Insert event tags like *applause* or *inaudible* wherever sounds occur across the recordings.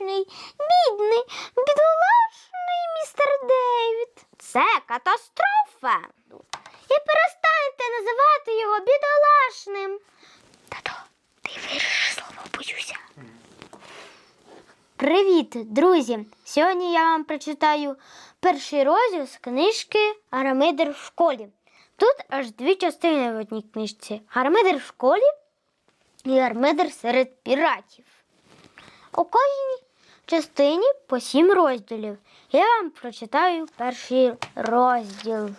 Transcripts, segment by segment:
бідолашний, бідний, бідолашний містер Дейвід. Це катастрофа. І перестаньте називати його бідолашним. Тато, ти вирішиш слово боюся. Привіт, друзі! Сьогодні я вам прочитаю перший розділ з книжки Арамидер в школі. Тут аж дві частини в одній книжці: Гармидер в школі і Гармидер серед піратів. У кожній частині по сім розділів. Я вам прочитаю перший розділ.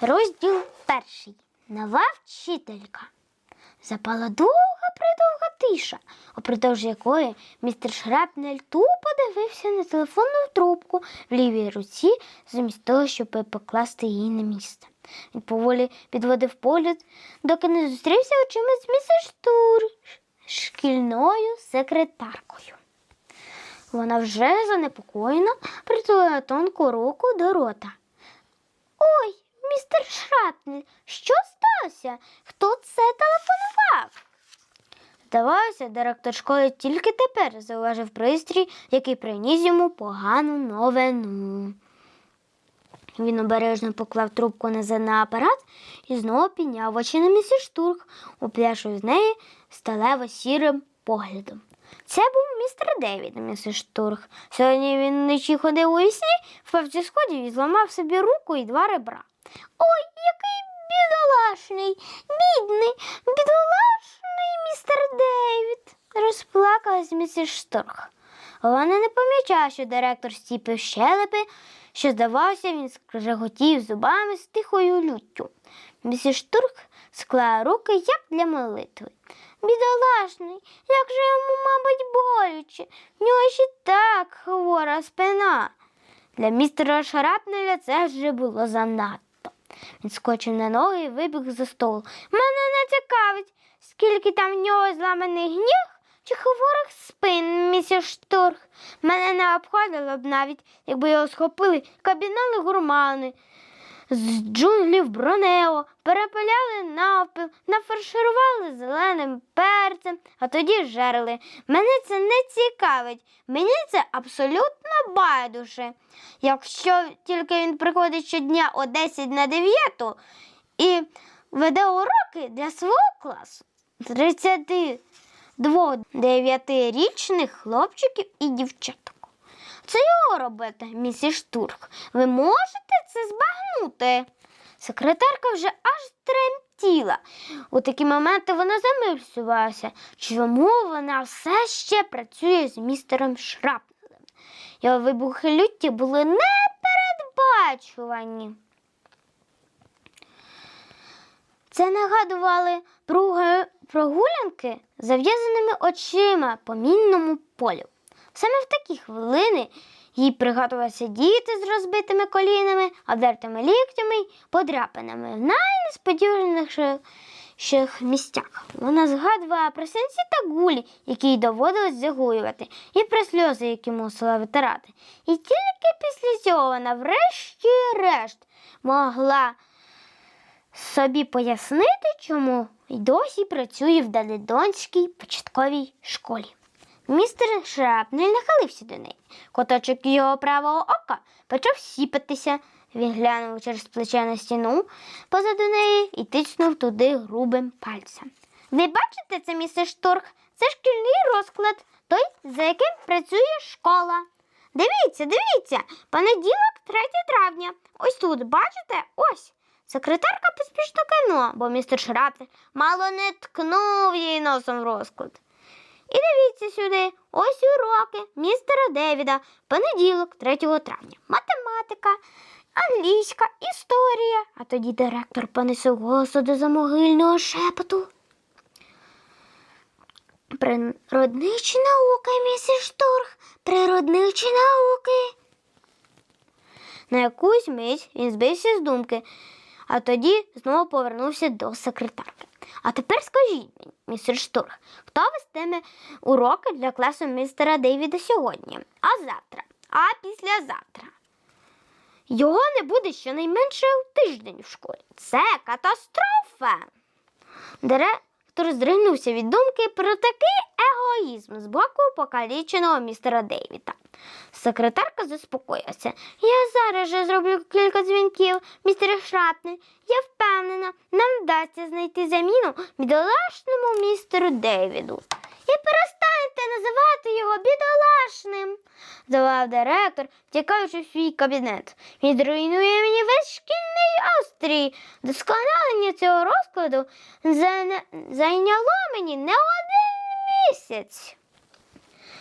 Розділ перший. Нова вчителька. Запала довга придовга тиша, упродовж якої містер Шрапнель тупо дивився на телефонну трубку в лівій руці, замість того, щоб покласти її на місце. Він поволі підводив погляд, доки не зустрівся очима з місіс Тур, шкільною секретаркою. Вона вже занепокоєно притулила тонку руку до рота. Ой, містер Шрапнель, що сталося? Хто це телефонував? Здавалося, директор школи тільки тепер зауважив пристрій, який приніс йому погану новину. Він обережно поклав трубку назад на апарат і знову підняв очі на місіс Штурк, упляшив з неї сталево сірим поглядом. Це був містер Девід, місіс Штурх. Сьогодні він вночі ходив у сні, впав зі сходів і зламав собі руку і два ребра. Ой, який бідолашний, бідний, бідолашний містер Девід, розплакалась місіс Шторх. Вона не помічала, що директор стіпив щелепи, що, здавалося, він скреготів зубами з тихою люттю. Місіс Штурх склала руки, як для молитви. Бідолашний, як же йому, мабуть, боляче, в нього ще так хвора спина. Для містера Шарапнеля це вже було занадто. Він скочив на ноги і вибіг за стол. Мене не цікавить, скільки там в нього зламаних ніг чи хворих спин, місіс Шторх. Мене не обходило б навіть, якби його схопили кабінали гурмани. З джунглів Бронео перепиляли навпіл, нафарширували зеленим перцем, а тоді жерли. Мене це не цікавить, мені це абсолютно байдуже. Якщо тільки він приходить щодня о 10 на 9 і веде уроки для свого класу 32 дев'ятирічних хлопчиків і дівчаток. Це його робота, місіс Штурк. Ви можете це збагнути? Секретарка вже аж тремтіла. У такі моменти вона замислювалася, чому вона все ще працює з містером Шрапнелем. Його вибухи лютті були непередбачувані. Це нагадували прогулянки зав'язаними очима по мінному полю. Саме в такі хвилини їй пригадувалися діти з розбитими колінами, обдертими ліктями й подряпинами в найнесподіваніших місцях. Вона згадувала про сенсі та гулі, які їй доводилось загоювати, і про сльози, які мусила витирати. І тільки після цього вона врешті-решт могла собі пояснити, чому й досі працює в Даледонській початковій школі. Містер Шрапнель нахилився до неї. Коточок його правого ока почав сіпатися. Він глянув через плече на стіну позаду неї і тицнув туди грубим пальцем. Ви бачите це, містер Шторх? Це шкільний розклад, той, за яким працює школа. Дивіться, дивіться, понеділок, 3 травня. Ось тут, бачите? Ось. Секретарка поспішно кинула, бо містер Шрапнель мало не ткнув її носом в розклад. І дивіться сюди, ось уроки містера Девіда, понеділок, 3 травня. Математика, англійська, історія. А тоді директор понесив голосу до замогильного шепоту. Природничі науки, місіс Шторх, природничі науки. На якусь мить він збився з думки, а тоді знову повернувся до секретарки. А тепер скажіть мені, містер Шторх, хто вестиме уроки для класу містера Дейвіда сьогодні, а завтра, а післязавтра? Його не буде щонайменше у тиждень в школі. Це катастрофа. Директор здригнувся від думки про такий егоїзм з боку покаліченого містера Дейвіда. Секретарка заспокоїлася. Я зараз же зроблю кілька дзвінків, містер Шрапне. Я впевнена, нам вдасться знайти заміну бідолашному містеру Дейвіду. І перестаньте називати його бідолашним, завав директор, втікаючи в свій кабінет. Він зруйнує мені весь шкільний острій. Досконалення цього розкладу зайняло мені не один місяць.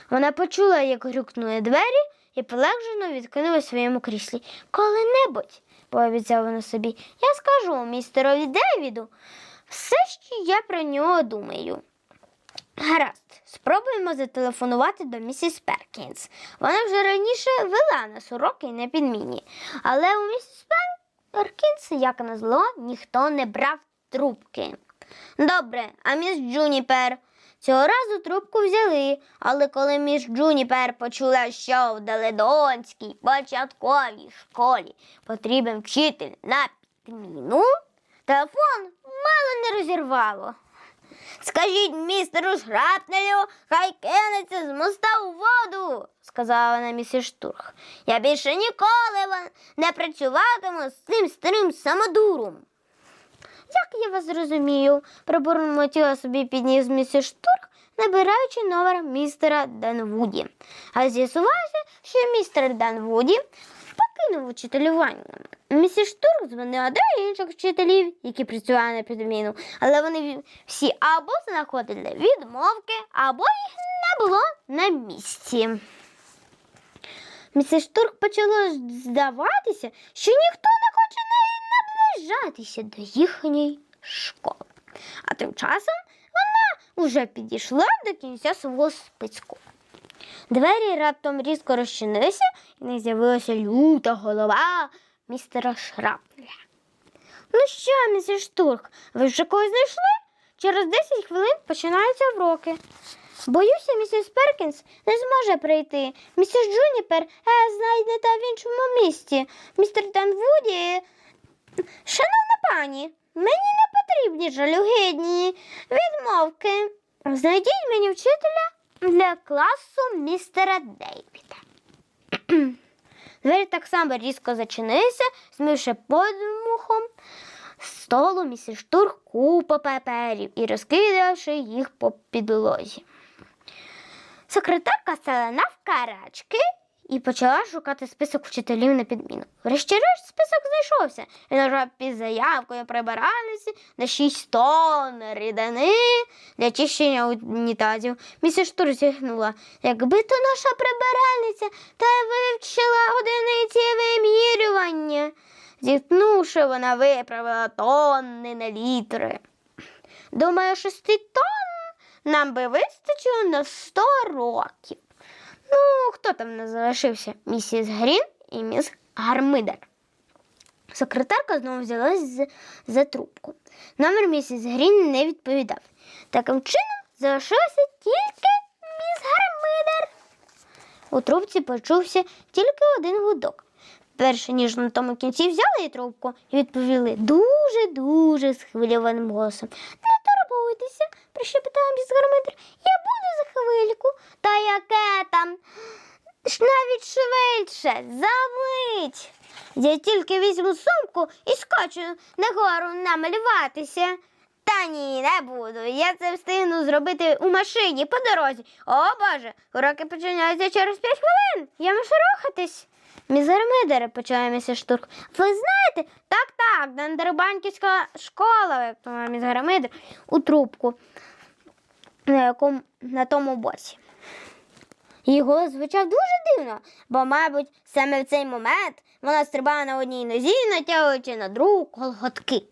Вона почула, як грюкнули двері і полегшено відкинула в своєму кріслі. Коли-небудь, пообіцяла вона собі, я скажу містерові Девіду все, що я про нього думаю. Гаразд, спробуємо зателефонувати до місіс Перкінс. Вона вже раніше вела нас уроки на підміні, але у місіс Перкінс, як назло, ніхто не брав трубки. Добре, а міс Джуніпер? Цього разу трубку взяли, але коли міс Джуніпер почула, що в Деледонській початковій школі потрібен вчитель на підміну, телефон мало не розірвало. Скажіть містеру Шрапнелю, хай кинеться з моста у воду, сказала вона місіс Штурх. Я більше ніколи не працюватиму з цим старим самодуром. Як я вас зрозумію, пробурмотіла собі підніс місіс Штурх, набираючи номер містера Данвуді. А з'ясувалося, що містер Данвуді покинув учителювання. Місіс Штурк дзвонила до інших вчителів, які працювали на підміну, але вони всі або знаходили відмовки, або їх не було на місці. Місіс Штурк почало здаватися, що ніхто не наближатися до їхньої школи. А тим часом вона вже підійшла до кінця свого списку. Двері раптом різко розчинилися, і них з'явилася люта голова містера Шрапнеля. Ну що, місіс Штурк, ви вже когось знайшли? Через 10 хвилин починаються уроки. Боюся, місіс Перкінс не зможе прийти. Місіс Джуніпер е, знайдете в іншому місті. Містер Данвуді. Шановна пані, мені не потрібні жалюгідні відмовки. Знайдіть мені вчителя для класу містера Дейвіда. *clears throat* Двері так само різко зачинилися, змивши подмухом столу місіс Штурх купу паперів і розкидавши їх по підлозі. Секретарка стала навкарачки і почала шукати список вчителів на підміну. Врешті-решт список знайшовся. Він нажав під заявкою прибиральниці на 6 тонн рідини для чищення унітазів. Місіс Штур зігнула. Якби то наша прибиральниця та вивчила одиниці вимірювання. Зіткнувши, вона виправила тонни на літри. Думаю, шести тонн нам би вистачило на 100 років. Ну, хто там не залишився? Місіс Грін і міс Гармидер. Секретарка знову взялась з- за трубку. Номер місіс Грін не відповідав. Таким чином залишилася тільки міс Гармидер. У трубці почувся тільки один гудок. Перше, ніж на тому кінці взяли її трубку і відповіли дуже-дуже схвильованим голосом. Не турбуйтеся, прищепетала міс Гармидер. Я буду за хвильку. Та яке там? Навіть швидше, замить. Я тільки візьму сумку і скочу нагору намалюватися. Та ні, не буду. Я це встигну зробити у машині по дорозі. О Боже, уроки починаються через п'ять хвилин. Я мушу рухатись. Мізермидере, почала місіс Штурк. Ви знаєте, так, так, Дендербанківська школа, міс у трубку на, якому, на тому боці. Голос звучав дуже дивно, бо, мабуть, саме в цей момент вона стрибала на одній нозі, натягуючи на другу колготки.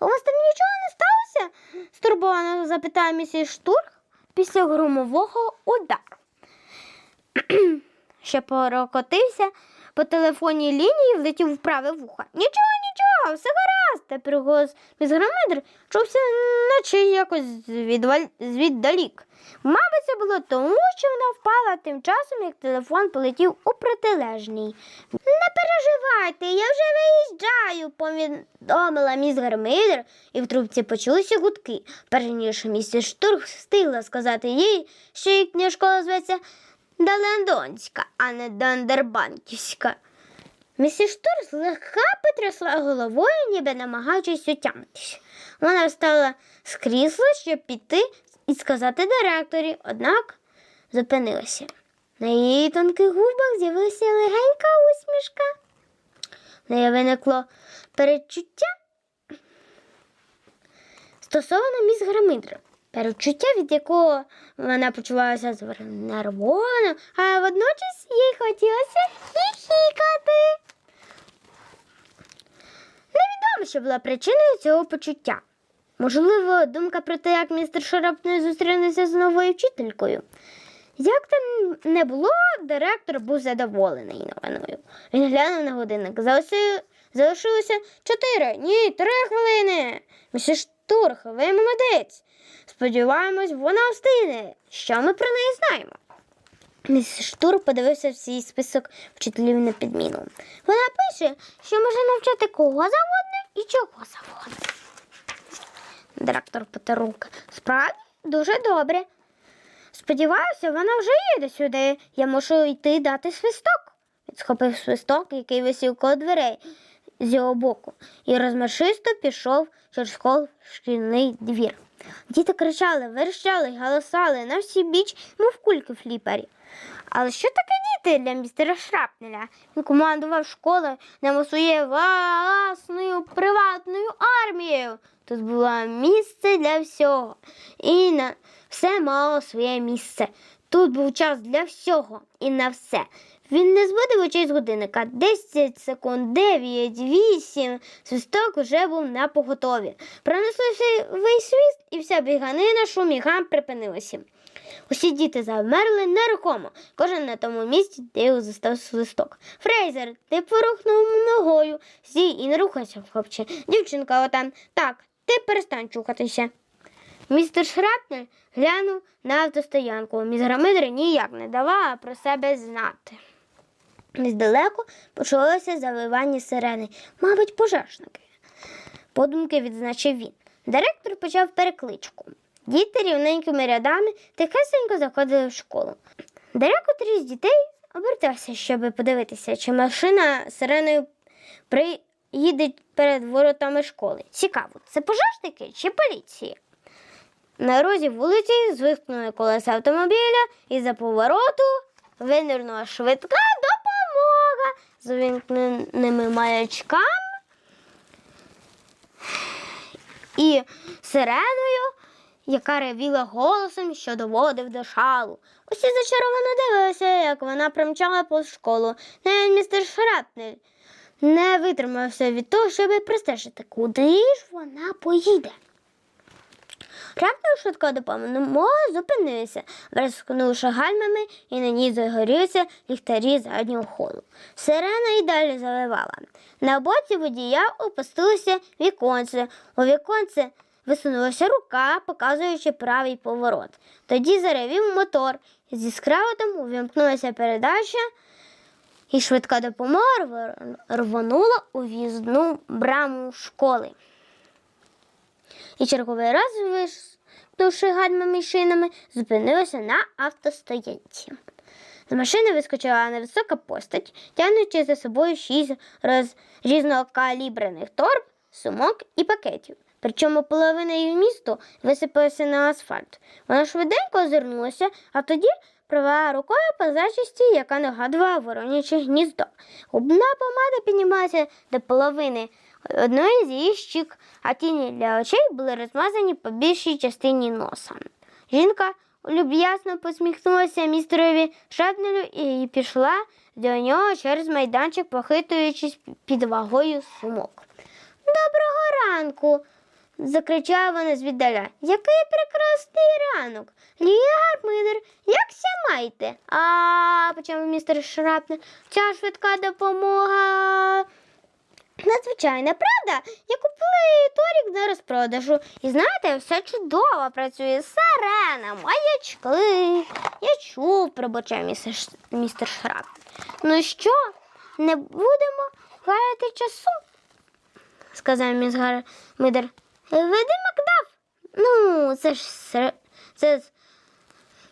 У вас там нічого не сталося? стурбовано запитала місіс Штурх після громового удару. Ще прокотився по телефонній лінії, влетів в праве вухо. Нічого, нічого, все гаразд. Тепер голос міс Громидр чувся, наче якось звідваль... звіддалік. Мабуть, це було тому, що вона впала тим часом, як телефон полетів у протилежний. Не переживайте, я вже виїжджаю, повідомила міс Гармидер, і в трубці почулися гудки. Перш ніж місіс Штурх встигла сказати їй, що їхня школа зветься Далендонська, а не Дандербанківська. Місіс Штурх злегка потрясла головою, ніби намагаючись отямитись. Вона встала з крісла, щоб піти і сказати директорі, однак зупинилася. На її тонких губах з'явилася легенька усмішка. В неї виникло передчуття стосовно міс Грамидра. Передчуття, від якого вона почувалася знервовано, а водночас їй хотілося хіхікати. Невідомо, що була причиною цього почуття. Можливо, думка про те, як містер Шарапний зустрінеться з новою вчителькою. Як там не було, директор був задоволений новиною. Він глянув на годинник. Залишилося чотири, ні, три хвилини. Місіс Штурх, ви молодець. Сподіваємось, вона встигне. Що ми про неї знаємо? Місіс Штурх подивився в свій список вчителів на підміну. Вона пише, що може навчати кого завгодно і чого завгодно. Директор потер. Справді, дуже добре. Сподіваюся, вона вже їде сюди. Я мушу йти дати свисток. Він схопив свисток, який висів коло дверей з його боку, і розмашисто пішов через шкільний двір. Діти кричали, верещали, галасали на всі біч, мов кульки в фліпері. Але що таке діти для містера Шрапнеля? Він командував школою нему своєю власною приватною армією. Тут було місце для всього. І на все мало своє місце. Тут був час для всього і на все. Він не зводив очей з годинника. 10 секунд, 9, 8. Свисток уже був на поготові. Пронеслося весь свіст, і вся біганина шум і гам припинилася. Усі діти завмерли нерухомо, кожен на тому місці, де його застав свисток. Фрейзер, ти порухнув ногою. Сій і не рухайся, хлопче. Дівчинка отам. Так, ти перестань чухатися. Містер Шрапнель глянув на автостоянку. Міс Грамидри ніяк не давала про себе знати. Здалеку почалося заливання сирени, мабуть, пожежники. Подумки відзначив він. Директор почав перекличку. Діти рівненькими рядами тихесенько заходили в школу. Директор з дітей обертався, щоб подивитися, чи машина сиреною приїде перед воротами школи. Цікаво, це пожежники чи поліція? На розі вулиці звикнули колеса автомобіля і за повороту винирнула швидка з увімкненими маячками і сиреною, яка ревіла голосом, що доводив до шалу. Усі зачаровано дивилися, як вона примчала по школу. Навіть містер Шрапнель не витримався від того, щоб пристежити, куди ж вона поїде. Раптом швидка допомога зупинилася, розкнувши гальмами, і на ній загорілися ліхтарі заднього ходу. Сирена й далі заливала. На боці водія опустилося віконце. У віконце висунулася рука, показуючи правий поворот. Тоді заревів мотор. Зі скреготом увімкнулася передача, і швидка допомога рв- рвонула у в'їзну браму школи. І черговий раз, виштовхнувши гальмами й шинами, зупинилася на автостоянці. З машини вискочила невисока постать, тягнучи за собою шість роз... різнокалібрених торб, сумок і пакетів. Причому половина її вмісту висипалася на асфальт. Вона швиденько озирнулася, а тоді провела рукою по зачисті, яка нагадувала вороняче гніздо. Губна помада піднімалася до половини одної з її щік, а тіні для очей були розмазані по більшій частині носа. Жінка люб'язно посміхнулася містерові Шепнелю і пішла до нього через майданчик, похитуючись під вагою сумок. Доброго ранку. закричала вона звіддаля. Який прекрасний ранок. Лія Гармидер, якся маєте? А, почав містер Шрапнель, ця швидка допомога. Надзвичайна правда, я купила її торік на розпродажу. І знаєте, все чудово працює сирена, маячки. Я чув про містер, містер Шрак. Ну що, не будемо гаяти часу? сказав міс Гармидер. Веди Макдаф. Ну, це ж це з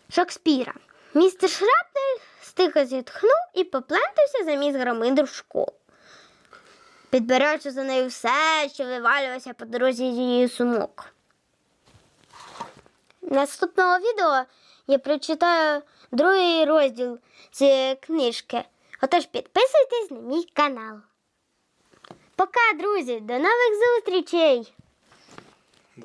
Шекспіра. Містер Шрапнель стиха зітхнув і поплентався за міс Громидер в школу. Підбираючи за нею все, що вивалювалося по дорозі її сумок. Наступного відео я прочитаю другий розділ цієї книжки. Отож підписуйтесь на мій канал. Пока, друзі, до нових зустрічей!